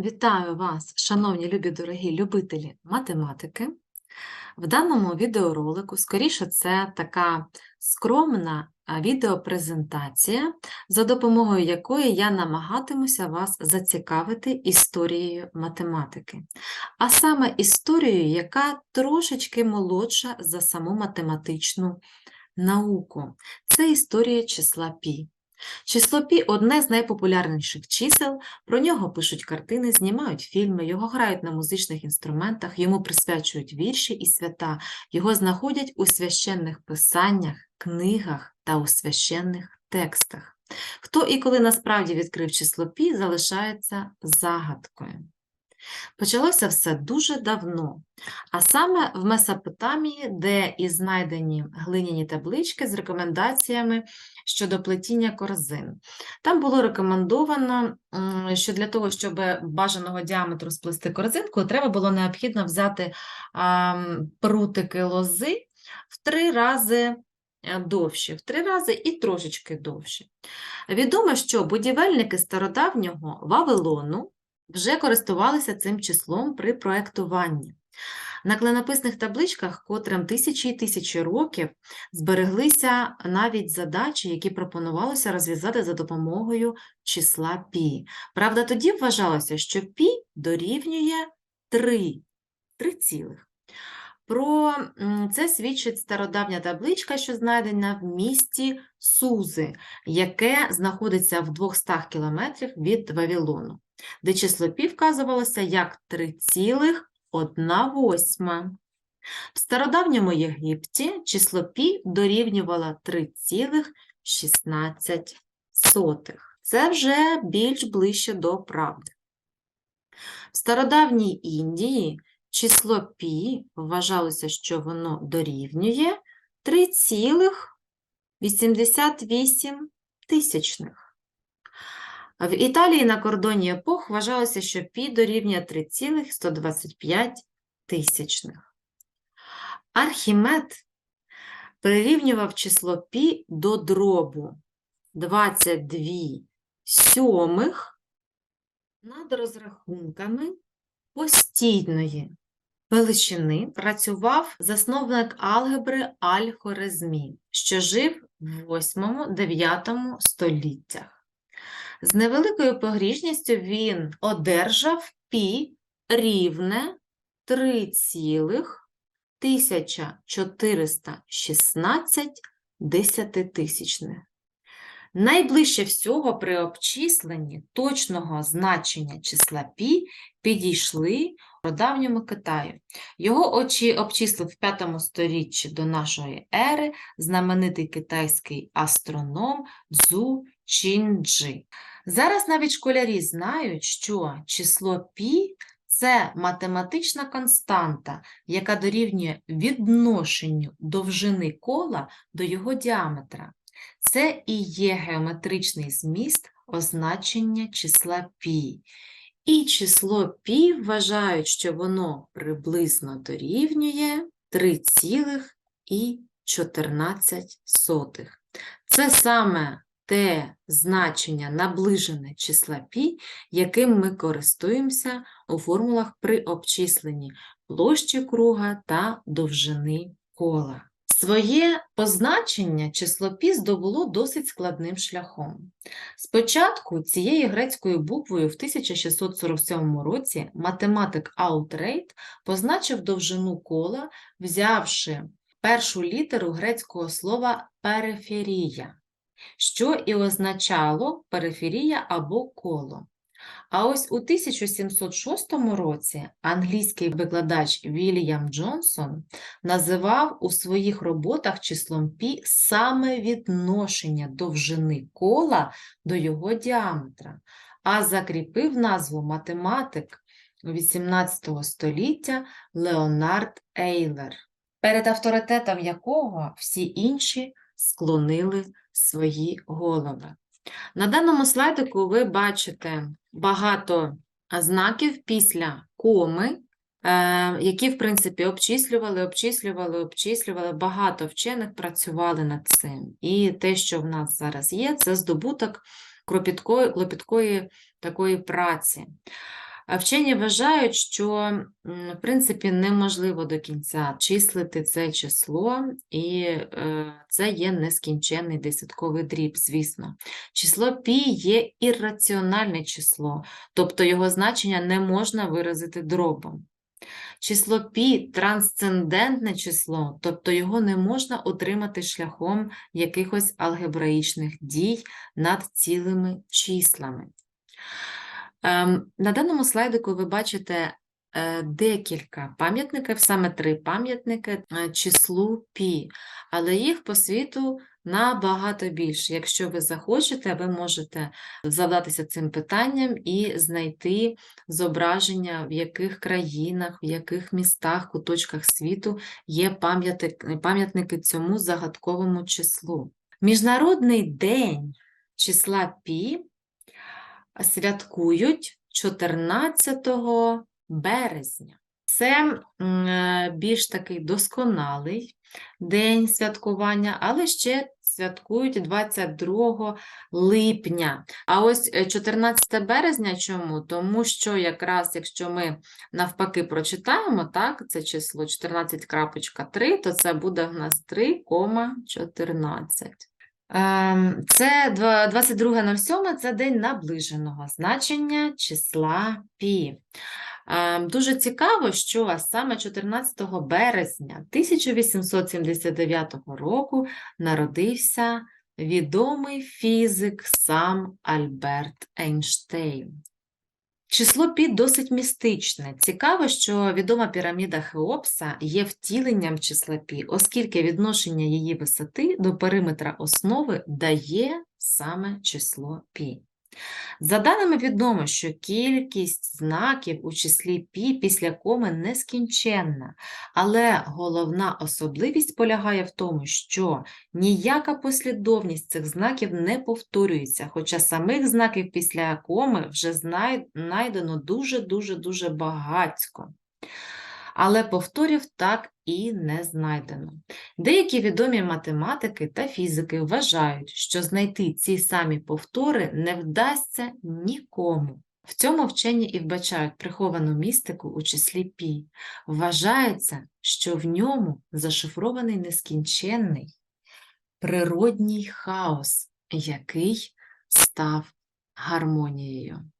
Вітаю вас, шановні любі дорогі любителі математики. В даному відеоролику, скоріше, це така скромна відеопрезентація, за допомогою якої я намагатимуся вас зацікавити історією математики, а саме історією, яка трошечки молодша за саму математичну науку. Це історія числа пі. Число пі – одне з найпопулярніших чисел, про нього пишуть картини, знімають фільми, його грають на музичних інструментах, йому присвячують вірші і свята, його знаходять у священних писаннях, книгах та у священних текстах. Хто і коли насправді відкрив число пі, залишається загадкою. Почалося все дуже давно, а саме в Месопотамії, де і знайдені глиняні таблички з рекомендаціями щодо плетіння корзин. Там було рекомендовано, що для того, щоб бажаного діаметру сплести корзинку, треба було необхідно взяти прутики лози в три рази е, довші, в три рази і трошечки довші. Відомо, що будівельники стародавнього Вавилону вже користувалися цим числом при проектуванні. На клинописних табличках, котрим тисячі і тисячі років, збереглися навіть задачі, які пропонувалося розв'язати за допомогою числа пі. Правда, тоді вважалося, що пі дорівнює 3, 3 цілих. Про це свідчить стародавня табличка, що знайдена в місті Сузи, яке знаходиться в 200 кілометрів від Вавилону, де число пі вказувалося як 3,1 восьма. В стародавньому Єгипті число пі дорівнювало 3,16. Це вже більш ближче до правди. В стародавній Індії число пі вважалося, що воно дорівнює 3,88 тисячних. В Італії на кордоні епох вважалося, що пі дорівнює 3,125 тисячних. Архімед прирівнював число пі до дробу 22 сьомих над розрахунками постійної величини працював засновник алгебри Аль-Хорезмі, що жив в 8-9 століттях. З невеликою погріжністю він одержав пі рівне 3,1416 десятитисячних. Найближче всього при обчисленні точного значення числа пі підійшли у давньому Китаю. Його очі обчислив в 5 сторіччі до нашої ери знаменитий китайський астроном Цзу Чінджи. Зараз навіть школярі знають, що число пі це математична константа, яка дорівнює відношенню довжини кола до його діаметра. Це і є геометричний зміст означення числа пі. І число пі вважають, що воно приблизно дорівнює 3,14. Це саме те значення наближене числа пі, яким ми користуємося у формулах при обчисленні площі круга та довжини кола. Своє позначення число пі здобуло досить складним шляхом. Спочатку цією грецькою буквою в 1647 році математик Аутрейт позначив довжину кола, взявши першу літеру грецького слова периферія, що і означало периферія або коло. А ось у 1706 році англійський викладач Вільям Джонсон називав у своїх роботах числом пі саме відношення довжини кола до його діаметра, а закріпив назву математик 18 століття Леонард Ейлер, перед авторитетом якого всі інші склонили свої голови. На даному слайдику ви бачите багато знаків після коми, е, які, в принципі, обчислювали, обчислювали, обчислювали. Багато вчених працювали над цим. І те, що в нас зараз є, це здобуток кропіткої, клопіткої такої праці. А вчені вважають, що, в принципі, неможливо до кінця числити це число, і е, це є нескінченний десятковий дріб, звісно. Число пі є ірраціональне число, тобто його значення не можна виразити дробом. Число пі трансцендентне число, тобто його не можна отримати шляхом якихось алгебраїчних дій над цілими числами. Ем, На даному слайдику ви бачите е, декілька пам'ятників, саме три пам'ятники е, числу пі, але їх по світу набагато більше. Якщо ви захочете, ви можете задатися цим питанням і знайти зображення, в яких країнах, в яких містах, куточках світу є пам'ятники цьому загадковому числу. Міжнародний день числа пі святкують 14 березня. Це е, більш такий досконалий день святкування, але ще святкують 22 липня. А ось е, 14 березня чому? Тому що якраз якщо ми навпаки прочитаємо, так, це число 14.3, то це буде в нас 3,14. Ем, Це два- 22.07 це день наближеного значення числа пі. Ем, Дуже цікаво, що саме 14 березня 1879 року народився відомий фізик сам Альберт Ейнштейн. Число пі досить містичне. Цікаво, що відома піраміда Хеопса є втіленням числа пі, оскільки відношення її висоти до периметра основи дає саме число пі. За даними відомо, що кількість знаків у числі пі після коми нескінченна, але головна особливість полягає в тому, що ніяка послідовність цих знаків не повторюється, хоча самих знаків після коми вже знайдено дуже-дуже-дуже багатько. Але повторів так і не знайдено. Деякі відомі математики та фізики вважають, що знайти ці самі повтори не вдасться нікому. В цьому вчені і вбачають приховану містику у числі пі. Вважається, що в ньому зашифрований нескінченний природній хаос, який став гармонією.